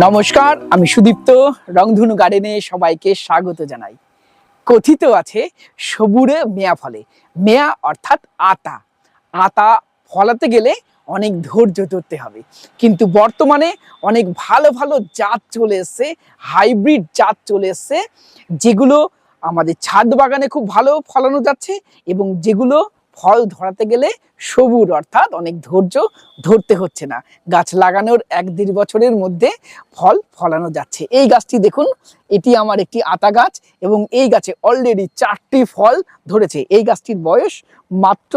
নমস্কার, আমি সুদীপ্ত, রংধনু গার্ডেনে সবাইকে স্বাগত জানাই। কথিত আছে, সবুরে মেয়া ফলে। মেয়া অর্থাৎ আতা। আতা ফলাতে গেলে অনেক ধৈর্য ধরতে হবে। কিন্তু বর্তমানে অনেক ভালো ভালো জাত চলে এসছে হাইব্রিড জাত চলে এসছে, যেগুলো আমাদের ছাদ বাগানে খুব ভালো ফলানো যাচ্ছে এবং যেগুলো ফল ধরাতে গেলে সবুর, অর্থাৎ অনেক ধৈর্য ধরতে হচ্ছে না। গাছ লাগানোর এক দেড় বছরের মধ্যে ফল ফলানো যাচ্ছে। এই গাছটি দেখুন, এটি আমার একটি আতা গাছ এবং এই গাছে অলরেডি চারটি ফল ধরেছে। এই গাছটির বয়স মাত্র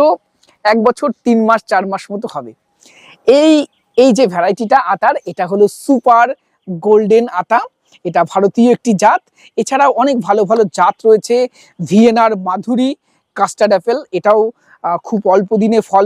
এক বছর তিন মাস চার মাস মতো হবে। এই এই যে ভ্যারাইটিটা আতার, এটা হলো সুপার গোল্ডেন আতা। এটা ভারতীয় একটি জাত। এছাড়াও অনেক ভালো ভালো জাত রয়েছে। ভিয়েনার মাধুরী কাস্টার্ড অ্যাপেল, এটাও খুব অল্প দিনে ফল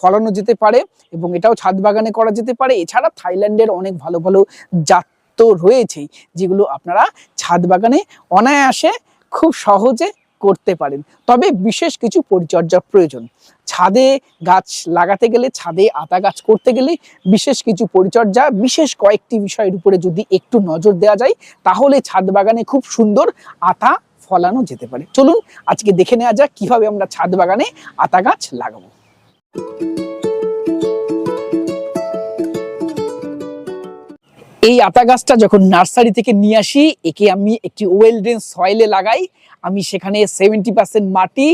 ফলানো যেতে পারে এবং এটাও ছাদ বাগানে করা যেতে পারে। এছাড়া থাইল্যান্ডের অনেক ভালো ভালো জাত তো রয়েছেই, যেগুলো আপনারা ছাদ বাগানে অনায়াসে খুব সহজে করতে পারেন। তবে বিশেষ কিছু পরিচর্যার প্রয়োজন। ছাদে গাছ লাগাতে গেলে, ছাদে আতা গাছ করতে গেলে বিশেষ কিছু পরিচর্যা, বিশেষ কয়েকটি বিষয়ের উপরে যদি একটু নজর দেওয়া যায়, তাহলে ছাদ বাগানে খুব সুন্দর আতা ফলানো যেতে পারে। চলুন আজকে দেখে নেওয়া যাক কীভাবে আমরা ছাদ বাগানে আতা গাছ লাগাবো। এই আতা গাছটা যখন নার্সারি থেকে নিয়ে আসি, একে আমি একটি ওয়েল ড্রেন সয়েলে লাগাই। আমি সেখানে সেভেন্টি পার্সেন্ট মাটি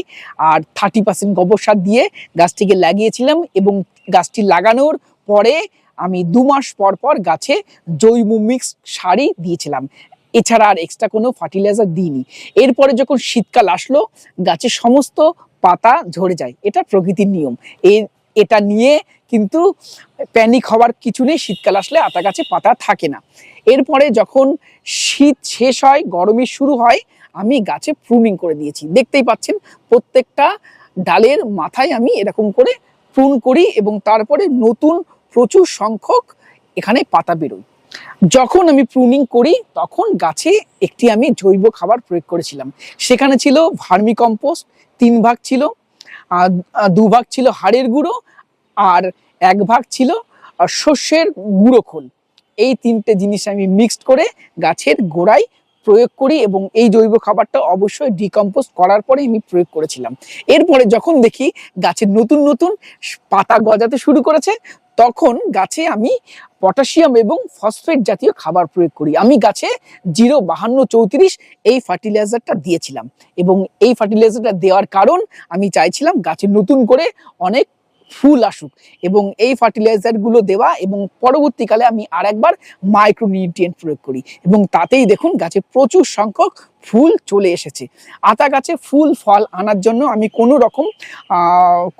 আর থার্টি পার্সেন্ট গোবর সার দিয়ে গাছটিকে লাগিয়েছিলাম এবং গাছটি লাগানোর পরে আমি দু মাস পর পর গাছে জৈব মিক্স সারই দিয়েছিলাম। এছাড়া আর এক্সট্রা কোনো ফার্টিলাইজার দিইনি। এরপরে যখন শীতকাল আসলো গাছের সমস্ত পাতা ঝরে যায়। এটা প্রকৃতির নিয়ম। এই এটা নিয়ে কিন্তু প্যানিক হওয়ার কিছু নেই, শীতকাল আসলে আতা গাছে পাতা থাকে না। এরপরে যখন শীত শেষ হয়, গরমে শুরু হয়, আমি গাছে প্রুনিং করে দিয়েছি। দেখতেই পাচ্ছেন, প্রত্যেকটা ডালের মাথায় আমি এরকম করে প্রুন করি এবং তারপরে নতুন প্রচুর সংখ্যক এখানে পাতা বেরোয়। যখন আমি প্রুনিং করি, তখন গাছে একটি আমি জৈব খাবার প্রয়োগ করেছিলাম। সেখানে ছিল ভার্মি কম্পোস্ট তিন ভাগ ছিল দু ভাগ ছিল হাড়ের গুঁড়ো, আর এক ভাগ ছিল শস্যের গুঁড়ো খোল। এই তিনটে জিনিস আমি মিক্সড করে গাছের গোড়ায় প্রয়োগ করি এবং এই জৈব খাবারটা অবশ্যই ডিকম্পোজ করার পরে আমি প্রয়োগ করেছিলাম। এরপরে যখন দেখি গাছের নতুন নতুন পাতা গজাতে শুরু করেছে, তখন গাছে আমি পটাশিয়াম এবং ফসফেট জাতীয় খাবার প্রয়োগ করি। আমি গাছে জিরো বাহান্ন চৌত্রিশ এই ফার্টিলাইজারটা দিয়েছিলাম এবং এই ফার্টিলাইজারটা দেওয়ার কারণ আমি চাইছিলাম গাছে নতুন করে অনেক ফুল আসুক এবং এই ফার্টিলাইজারগুলো দেওয়া এবং পরবর্তীকালে আমি আর একবার মাইক্রোনিউট্রিয়েন্ট প্রয়োগ করি এবং তাতেই দেখুন গাছে প্রচুর সংখ্যক ফুল চলে এসেছে। আতা গাছে ফুল, ফল আনার জন্য আমি কোনো রকম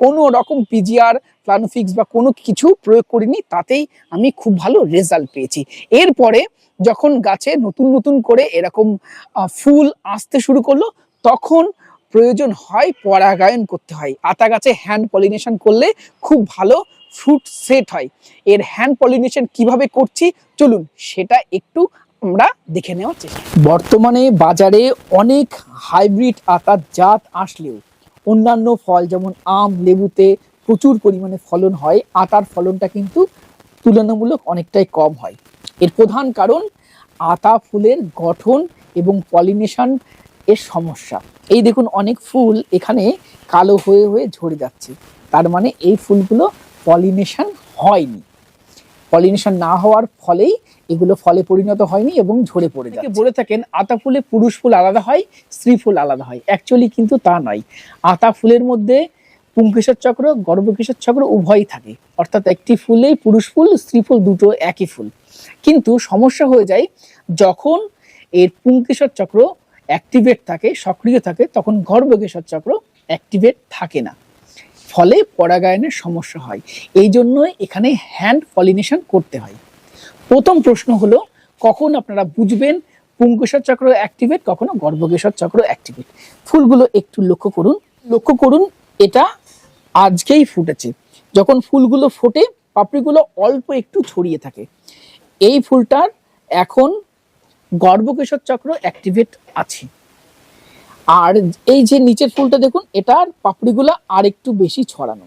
কোনো রকম পিজিআর প্লানোফিক্স বা কোনো কিছু প্রয়োগ করিনি, তাতেই আমি খুব ভালো রেজাল্ট পেয়েছি। এরপরে যখন গাছে নতুন নতুন করে এরকম ফুল আসতে শুরু করল, তখন প্রয়োজন হয় পরাগায়ন করতে হয়। আতা গাছে হ্যান্ড পলিনেশন করলে খুব ভালো ফ্রুট সেট হয়। এর হ্যান্ড পলিনেশন কীভাবে করছি, চলুন সেটা একটু আমরা দেখে নেওয়ার চেষ্টা বর্তমানে বাজারে অনেক হাইব্রিড আতার জাত আসলেও অন্যান্য ফল যেমন আম, লেবুতে প্রচুর পরিমাণে ফলন হয় আতার ফলনটা কিন্তু তুলনামূলক অনেকটাই কম হয়। এর প্রধান কারণ আতা ফুলের গঠন এবং পলিনেশন এর সমস্যা। এই দেখুন অনেক ফুল এখানে কালো হয়ে হয়ে ঝরে যাচ্ছে। তার মানে এই ফুলগুলো পলিনেশন হয়নি। পলিনেশন না হওয়ার ফলেই এগুলো ফলে পরিণত হয়নি এবং ঝরে পড়ে যাচ্ছে। বলে থাকেন আতা ফুলে পুরুষ ফুল আলাদা হয় স্ত্রী ফুল আলাদা হয়। অ্যাকচুয়ালি কিন্তু তা নয়। আতা ফুলের মধ্যে পুংকেশর চক্র, গর্ভকেশর চক্র উভয়ই থাকে। অর্থাৎ একটি ফুলেই পুরুষ ফুল, স্ত্রী ফুল দুটো একই ফুল। কিন্তু সমস্যা হয়ে যায়, যখন এর পুংকেশর চক্র অ্যাক্টিভেট থাকে, সক্রিয় থাকে, তখন গর্ভকেশর চক্র অ্যাক্টিভেট থাকে না। ফলে পরাগায়নের সমস্যা হয়। এই জন্যই এখানে হ্যান্ড পলিনেশন করতে হয়। প্রথম প্রশ্ন হলো, কখন আপনারা বুঝবেন পুংকেশর চক্র অ্যাক্টিভেট কখনো গর্ভকেশর চক্র অ্যাক্টিভেট ফুলগুলো একটু লক্ষ্য করুন। লক্ষ্য করুন, এটা আজকেই ফুটেছে। যখন ফুলগুলো ফোটে, পাপড়িগুলো অল্প একটু ছড়িয়ে থাকে। এই ফুলটার এখন গর্ভকেশর চক্র অ্যাক্টিভেট আছে। আর এই যে নিচের ফুলটা দেখুন, এটার পাপড়িগুলো আর একটু বেশি ছড়ানো।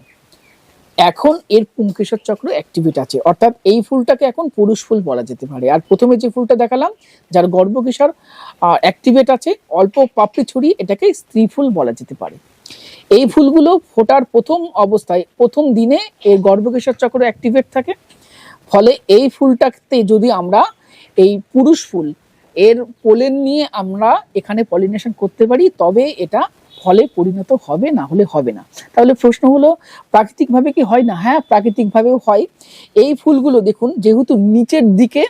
এখন এর পুংকেশর চক্র অ্যাক্টিভেট আছে। অর্থাৎ এই ফুলটাকে এখন পুরুষ ফুল বলা যেতে পারে। আর প্রথমে যে ফুলটা দেখালাম, যার গর্ভকেশর অ্যাক্টিভেট আছে, অল্প পাপড়ি ছড়িয়ে এটাকে স্ত্রী ফুল বলা যেতে পারে। এই ফুলগুলো ফোটার প্রথম অবস্থায়, প্রথম দিনে এর গর্ভকেশর চক্র অ্যাক্টিভেট থাকে। ফলে এই ফুলটাতে যদি আমরা এই পুরুষ ফুল, এর পোলেন নিয়ে আমরা এখানে পলিনেশন করতে পারি, তবে এটা ফলে পরিণত হবে, না হলে হবে না। তাহলে প্রশ্ন হলো, প্রাকৃতিকভাবে কি হয় না? হ্যাঁ প্রাকৃতিকভাবেও হয়। এই ফুলগুলো দেখুন, যেহেতু নিচের দিকে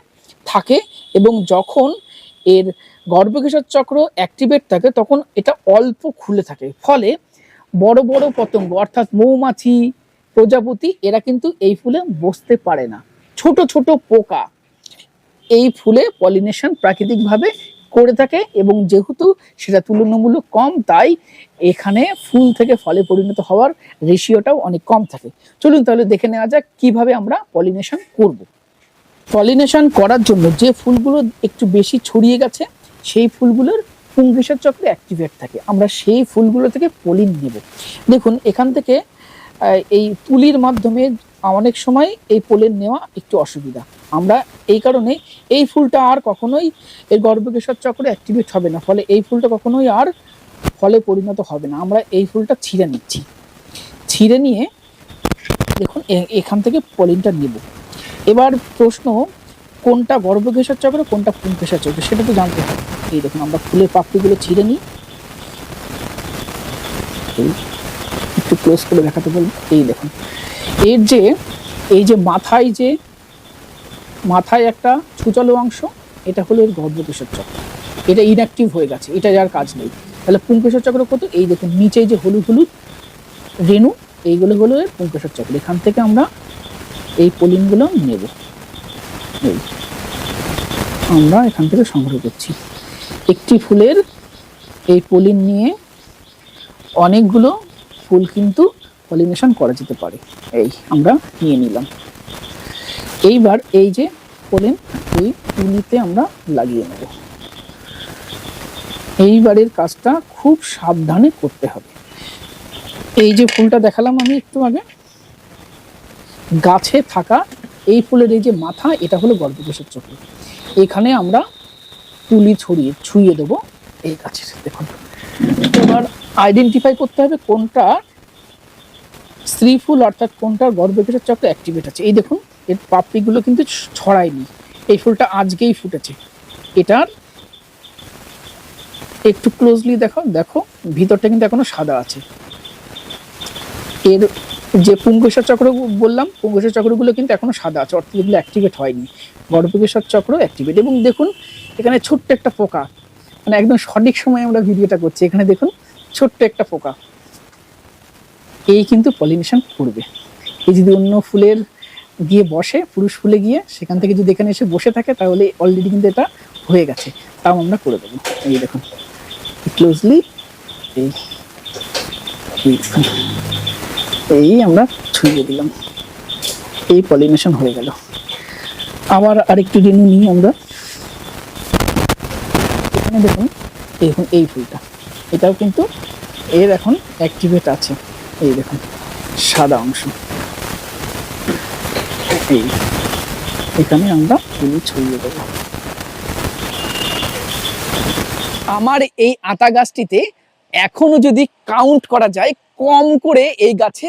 থাকে এবং যখন এর গর্ভকেশর চক্র অ্যাক্টিভেট থাকে, তখন এটা অল্প খুলে থাকে। ফলে বড় বড় পতঙ্গ, অর্থাৎ মৌমাছি, প্রজাপতি, এরা কিন্তু এই ফুলে বসতে পারে না। ছোট ছোট পোকা এই ফুলে পলিনেশন প্রাকৃতিকভাবে করে থাকে এবং যেহেতু সেটা তুলনামূলক কম, তাই এখানে ফুল থেকে ফলে পরিণত হওয়ার রেশিওটাও অনেক কম থাকে। চলুন তাহলে দেখে নেওয়া যাক কীভাবে আমরা পলিনেশন করব। পলিনেশন করার জন্য যে ফুলগুলো একটু বেশি ছড়িয়ে গেছে, সেই ফুলগুলোর পুংকেশর চক্রে অ্যাক্টিভেট থাকে। আমরা সেই ফুলগুলো থেকে পলিন নেব। দেখুন, এখান থেকে এই তুলির মাধ্যমে অনেক সময় এই পোলেন নেওয়া একটু অসুবিধা। আমরা এই কারণে এই ফুলটা আর কখনোই এর গর্ভকেশর চক্রে অ্যাক্টিভেট হবে না। ফলে এই ফুলটা কখনোই আর ফলে পরিণত হবে না। আমরা এই ফুলটা ছিঁড়ে নিচ্ছি। ছিঁড়ে নিয়ে, দেখুন এখান থেকে পলিনটা নেব। এবার প্রশ্ন, কোনটা গর্ভকেশর চক্র, কোনটা পুংকেশর চক্র? সেটা তো জানতে হবে। এই দেখুন, আমরা ফুলের পাপড়িগুলো ছিঁড়ে নিই। একটু ক্লোজ করে দেখাতে বলব এই দেখুন, এর যে, এই যে মাথায় যে, মাথায় একটা ছুচালো অংশ, এটা হলো এর গর্ভকেশর চক্র। এটা ইনঅ্যাক্টিভ হয়ে গেছে, এটা যার কাজ নেই। তাহলে পুংকেশর চক্র কত? এই দেখুন, নিচে যে হলুদ হলুদ রেণু, এইগুলো হলো এর পুংকেশর চক্র। এখান থেকে আমরা এই পলিনগুলো নেব। আমরা এখান থেকে সংগ্রহ করছি। একটি ফুলের এই পলিন নিয়ে অনেকগুলো ফুল কিন্তু পলিনেশন করা যেতে পারে। এই আমরা নিয়ে নিলাম। এইবার এই যে পলিন, এই তুলিতে আমরা লাগিয়ে নেব। এইবারের কাজটা খুব সাবধানে করতে হবে। এই যে ফুলটা দেখালাম আমি একটু আগে। গাছে থাকা এই ফুলের এই যে মাথা, এটা হলো গর্ভকোষের চক্র। এখানে আমরা তুলি ছড়িয়ে ছুঁয়ে দেবো এই গাছের, দেখুন। এবার আইডেন্টিফাই করতে হবে কোনটা স্ত্রী ফুল, অর্থাৎ কোনটার গর্ভকেশের চক্র অ্যাক্টিভেট আছে। এই দেখুন, এর পাপড়িগুলো কিন্তু ছড়ায়নি। এই ফুলটা আজকেই ফুটেছে। এটার একটু ক্লোজলি দেখো দেখো, ভিতরটা কিন্তু এখনও সাদা আছে। এর যে পুঙ্গেশ্বর চক্র বললাম পুঙ্গেশ্বর চক্রগুলো কিন্তু এখনও সাদা আছে, অর্থাৎ এগুলো অ্যাক্টিভেট হয়নি। গর্ভকেশ্বর চক্র অ্যাক্টিভেট এবং দেখুন এখানে ছোট্ট একটা পোকা। মানে একদম সঠিক সময়ে আমরা ভিডিওটা করছি। এখানে দেখুন, ছোট্ট একটা পোকা। এই কিন্তু পলিনেশন করবে। এই যদি অন্য ফুলের গিয়ে বসে, পুরুষ ফুলে গিয়ে, সেখান থেকে যদি এখানে এসে বসে থাকে, তাহলে অলরেডি কিন্তু এটা হয়ে গেছে। তাও আমরা করে দেবো। এই দেখুন ক্লোজলি এই এই আমরা ছুঁয়ে দিলাম। এই পলিনেশন হয়ে গেল। আবার আরেকটু রেণু আমরা। এখানে দেখুন দেখুন এই ফুলটা। এটাও কিন্তু এর এখন অ্যাক্টিভেট আছে। এই দেখুন, সাদা অংশ। এই, এখানে আমরা ফুল ছড়িয়ে দেবো। আমার এই আতা গাছটিতে এখনও যদি কাউন্ট করা যায়, কম করে এই গাছে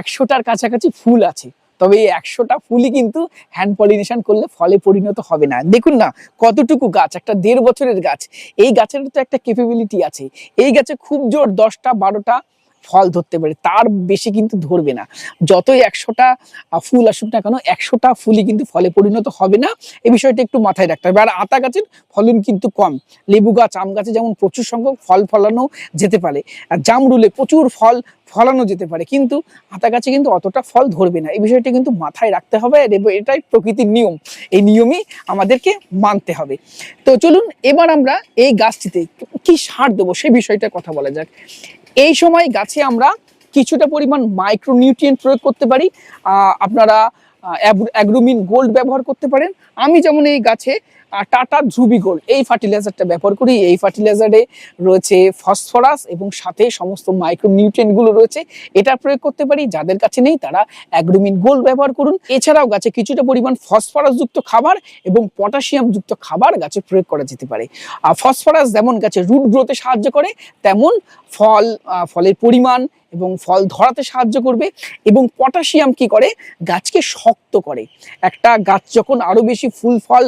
একশোটার কাছাকাছি ফুল আছে। তবে এই একশোটা ফুলই কিন্তু হ্যান্ড পলিনেশন করলে ফলে পরিণত হবে না। দেখুন না, কতটুকু গাছ, একটা দেড় বছরের গাছ, এই গাছের তো একটা ক্যাপেবিলিটি আছে। এই গাছে খুব জোর দশটা, বারোটা ফল ধরতে পারে, তার বেশি কিন্তু ধরবে না। যতই একশোটা ফুল আসুক না কেন, একশোটা ফুলই কিন্তু ফলে পরিণত হবে না। এই বিষয়টা একটু মাথায় রাখতে হবে। আর আতা গাছের ফলন কিন্তু কম। লেবু গাছ, আম গাছে যেমন প্রচুর সংখ্যক ফল ফলানো যেতে পারে, আর জামরুলে প্রচুর ফল ফলানো যেতে পারে, কিন্তু আতা গাছে কিন্তু অতটা ফল ধরবে না। এই বিষয়টা কিন্তু মাথায় রাখতে হবে এটাই প্রকৃতির নিয়ম। এই নিয়মই আমাদেরকে মানতে হবে। তো চলুন, এবার আমরা এই গাছটিতে কি সার দেবো, সে বিষয়টা কথা বলা যাক। এই সময় গাছে আমরা কিছুটা পরিমাণ মাইক্রোনিউট্রিয়েন্ট প্রয়োগ করতে পারি। আপনারা অ্যাগ্রোমিন গোল্ড ব্যবহার করতে পারেন। আমি যেমন এই গাছে টাটা ধ্রুবি গোল্ড এই ফার্টিলাইজারটা ব্যবহার করি এই ফার্টিলাইজারে রয়েছে ফসফরাস এবং সাথে সমস্ত মাইক্রো নিউট্রিয়েন্টগুলো রয়েছে। এটা প্রয়োগ করতে পারি, যাদের কাছে নেই তারা অ্যাগ্রোমিন গোল্ড ব্যবহার করুন। এছাড়াও গাছে কিছুটা পরিমাণ ফসফরাস যুক্ত খাবার এবং পটাশিয়াম যুক্ত খাবার গাছে প্রয়োগ করা যেতে পারে। আর ফসফরাস যেমন গাছে রুট গ্রোথে সাহায্য করে, তেমন ফল ফলের পরিমাণ এবং ফল ধরাতে সাহায্য করবে এবং পটাশিয়াম কি করে? গাছকে শক্ত করে। একটা গাছ যখন আরও বেশি ফুল ফল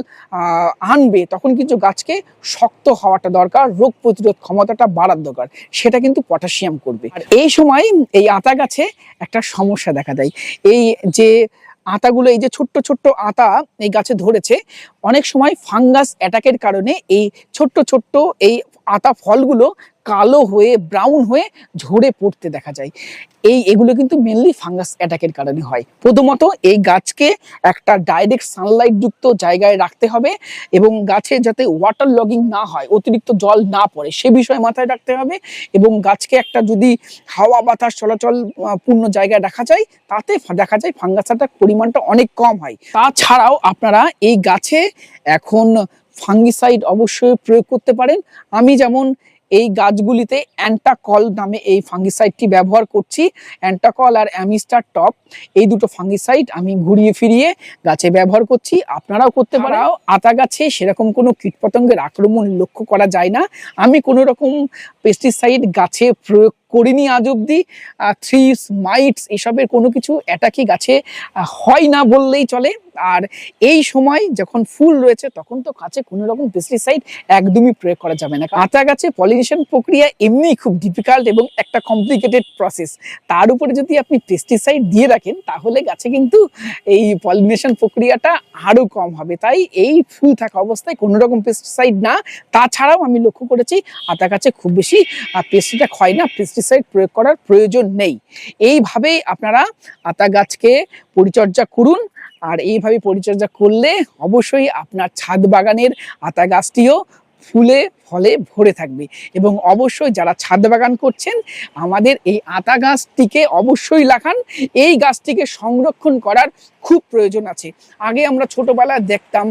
আনবে, তখন কিন্তু গাছকে শক্ত হওয়াটা দরকার, রোগ প্রতিরোধ ক্ষমতাটা বাড়ার দরকার। সেটা কিন্তু পটাশিয়াম করবে। আর এই সময় এই আতা গাছে একটা সমস্যা দেখা দেয়। এই যে আতাগুলো, এই যে ছোট্ট ছোট্ট আতা এই গাছে ধরেছে, অনেক সময় ফাঙ্গাস অ্যাটাকের কারণে এই ছোট্ট ছোট্ট এই আতা ফলগুলো কালো হয়ে ব্রাউন হয়ে ঝরে পড়তে দেখা যায়। এই, এগুলো কিন্তু মেনলি ফাঙ্গাস অ্যাটাকের কারণে হয়। প্রথমত এই গাছকে একটা ডাইরেক্ট সানলাইট যুক্ত জায়গায় রাখতে হবে এবং গাছে যাতে ওয়াটার লগিং না হয়, অতিরিক্ত জল না পড়ে, সে বিষয়ে মাথায় রাখতে হবে এবং গাছকে একটা যদি হাওয়া বাতাস চলাচল পূর্ণ জায়গায় রাখা যায়, তাতে দেখা যায় ফাঙ্গাস অ্যাটাক পরিমাণটা অনেক কম হয়। তাছাড়াও আপনারা এই গাছে এখন ফাঙ্গিসাইড অবশ্যই প্রয়োগ করতে পারেন। আমি যেমন এই গাছগুলিতে অ্যান্টাকল নামে এই ফাঙ্গিসাইডটি ব্যবহার করছি। অ্যান্টাকল আর অ্যামিস্টার টপ এই দুটো ফাঙ্গিসাইড আমি ঘুরিয়ে ফিরিয়ে গাছে ব্যবহার করছি। আপনারাও করতে পারাও আতা গাছে সেরকম কোনো কীটপতঙ্গের আক্রমণ লক্ষ্য করা যায় না। আমি কোনো রকম পেস্টিসাইড গাছে প্রয়োগ করিনি আজ অব্দি থ্রিস মাইটস এসবের কোনো কিছু অ্যাটাকই গাছে হয় না বললেই চলে। আর এই সময় যখন ফুল রয়েছে, তখন তো গাছে কোনো রকম পেস্টিসাইড একদমই প্রয়োগ করা যাবে না। আতা গাছে পলিনেশন প্রক্রিয়া এমনি খুব ডিফিকাল্ট এবং একটা কমপ্লিকেটেড প্রসেস তার উপরে যদি আপনি পেস্টিসাইড দিয়ে রাখেন, তাহলে গাছে কিন্তু এই পলিনেশন প্রক্রিয়াটা আরও কম হবে। তাই এই ফুল থাকা অবস্থায় কোনো রকম পেস্টিসাইড না। তাছাড়াও আমি লক্ষ্য করেছি, আতা গাছে খুব বেশি পেস্টিটা হয় না পেস্টিসাইড প্রয়োগ করার প্রয়োজন নেই। এইভাবেই আপনারা আতা গাছকে পরিচর্যা করুন আর এইভাবে পরিচর্যা করলে অবশ্যই আপনার ছাদ বাগানের আতা গাছটিও ফুলে, ফলে ভরে থাকবে এবং অবশ্যই যারা ছাদ বাগান করছেন, আমাদের এই আতা গাছটিকে অবশ্যই লাগান। এই গাছটিকে সংরক্ষণ করার খুব প্রয়োজন আছে। আগে আমরা ছোটবেলায় দেখতাম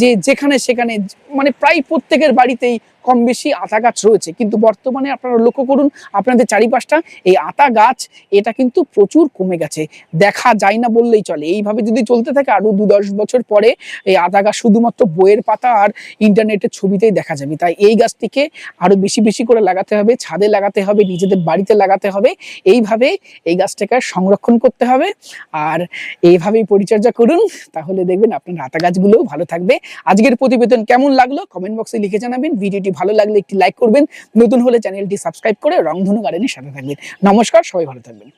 যে যেখানে সেখানে মানে প্রায় প্রত্যেকের বাড়িতেই কম বেশি আতা গাছ রয়েছে। কিন্তু বর্তমানে আপনারা লক্ষ্য করুন, আপনাদের চারিপাশটা এই আতা গাছ, এটা কিন্তু প্রচুর কমে গেছে। দেখা যায় না বললেই চলে। এইভাবে যদি চলতে থাকে আরও দু দশ বছর পরে এই আতা গাছ শুধুমাত্র বইয়ের পাতা আর ইন্টারনেটের ছবিতেই দেখা যাবে। তাই এই গাছটিকে আরও বেশি বেশি করে লাগাতে হবে, ছাদে লাগাতে হবে, নিজেদের বাড়িতে লাগাতে হবে। এইভাবে এই গাছটাকে সংরক্ষণ করতে হবে। আর এইভাবেই পরিচর্যা করুন, তাহলে দেখবেন আপনার রাতা গাছগুলোও ভালো থাকবে। আজকের প্রতিবেদন কেমন লাগল কমেন্ট বক্সে লিখে জানাবেন। ভিডিওটি ভালো লাগলে একটি লাইক করবেন। নতুন হলে চ্যানেলটি সাবস্ক্রাইব করে রংধনু গার্ডেনের সাথে থাকবেন। নমস্কার, সবাই ভালো থাকবেন।